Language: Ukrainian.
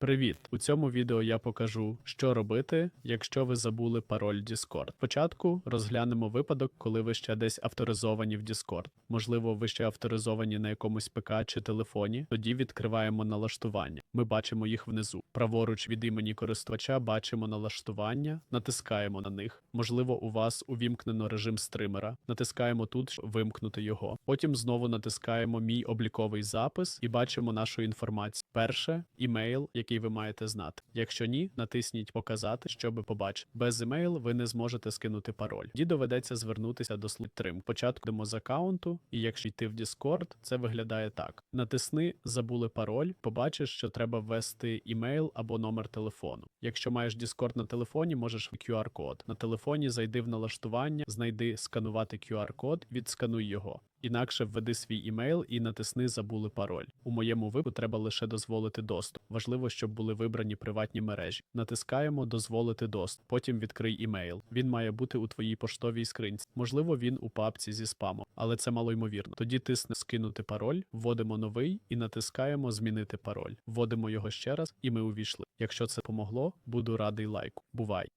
Привіт! У цьому відео я покажу, що робити, якщо ви забули пароль Discord. Спочатку розглянемо випадок, коли ви ще десь авторизовані в Discord. Можливо, ви ще авторизовані на якомусь ПК чи телефоні. Тоді відкриваємо налаштування. Ми бачимо їх внизу. Праворуч від імені користувача бачимо налаштування, натискаємо на них. Можливо, у вас увімкнено режим стримера. Натискаємо тут, щоб вимкнути його. Потім знову натискаємо Мій обліковий запис і бачимо нашу інформацію. Перше імейл, який ви маєте знати. Якщо ні, натисніть Показати, щоб побачити. Без імейл ви не зможете скинути пароль. Тоді доведеться звернутися до служби підтримки. Початку йдемо з аккаунту, і якщо йти в Discord, це виглядає так: натисни Забули пароль, побачиш, що треба ввести імейл або номер телефону. Якщо маєш Discord на телефоні, можеш QR-код. На телефоні зайди в налаштування, знайди сканувати QR-код, відскануй його. Інакше введи свій імейл і натисни Забули пароль. У моєму випадку треба лише дозволити доступ. Важливо, щоб були вибрані приватні мережі. Натискаємо Дозволити доступ. Потім відкрий імейл. Він має бути у твоїй поштовій скринці. Можливо, він у папці зі спамом, але це малоймовірно. Тоді тисне Скинути пароль, вводимо новий і натискаємо Змінити пароль. Вводимо його ще раз, і ми увійшли. Якщо це помогло, буду радий лайку. Бувай!